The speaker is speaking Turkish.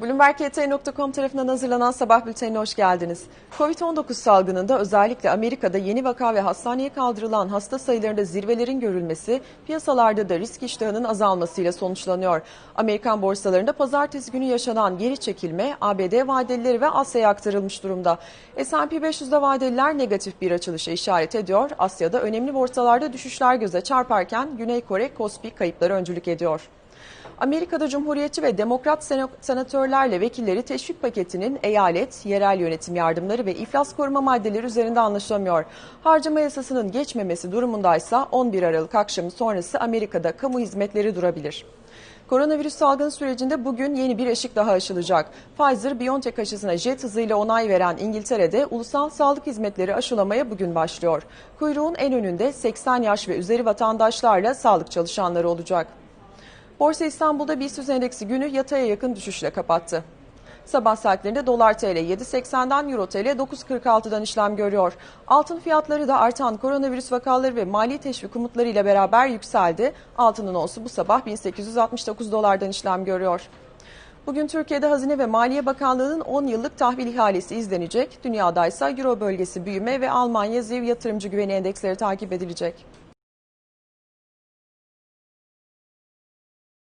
BloombergYT.com tarafından hazırlanan sabah bültenine hoş geldiniz. Covid-19 salgınında özellikle Amerika'da yeni vaka ve hastaneye kaldırılan hasta sayılarında zirvelerin görülmesi, piyasalarda da risk iştahının azalmasıyla sonuçlanıyor. Amerikan borsalarında pazartesi günü yaşanan geri çekilme ABD vadelileri ve Asya'ya aktarılmış durumda. S&P 500'de vadeliler negatif bir açılışa işaret ediyor. Asya'da önemli borsalarda düşüşler göze çarparken Güney Kore Kospi kayıpları öncülük ediyor. Amerika'da Cumhuriyetçi ve Demokrat senatörlerle vekilleri teşvik paketinin eyalet, yerel yönetim yardımları ve iflas koruma maddeleri üzerinde anlaşamıyor. Harcama yasasının geçmemesi durumundaysa 11 Aralık akşamı sonrası Amerika'da kamu hizmetleri durabilir. Koronavirüs salgını sürecinde bugün yeni bir eşik daha aşılacak. Pfizer-BioNTech aşısına jet hızıyla onay veren İngiltere'de ulusal sağlık hizmetleri aşılamaya bugün başlıyor. Kuyruğun en önünde 80 yaş ve üzeri vatandaşlarla sağlık çalışanları olacak. Borsa İstanbul'da BIST endeksi günü yataya yakın düşüşle kapattı. Sabah saatlerinde dolar TL 7.80'den euro TL 9.46'dan işlem görüyor. Altın fiyatları da artan koronavirüs vakaları ve mali teşvik umutlarıyla beraber yükseldi. Altının onsu bu sabah 1869 dolardan işlem görüyor. Bugün Türkiye'de Hazine ve Maliye Bakanlığı'nın 10 yıllık tahvil ihalesi izlenecek. Dünyada ise Euro bölgesi büyüme ve Almanya ZİV yatırımcı güveni endeksleri takip edilecek.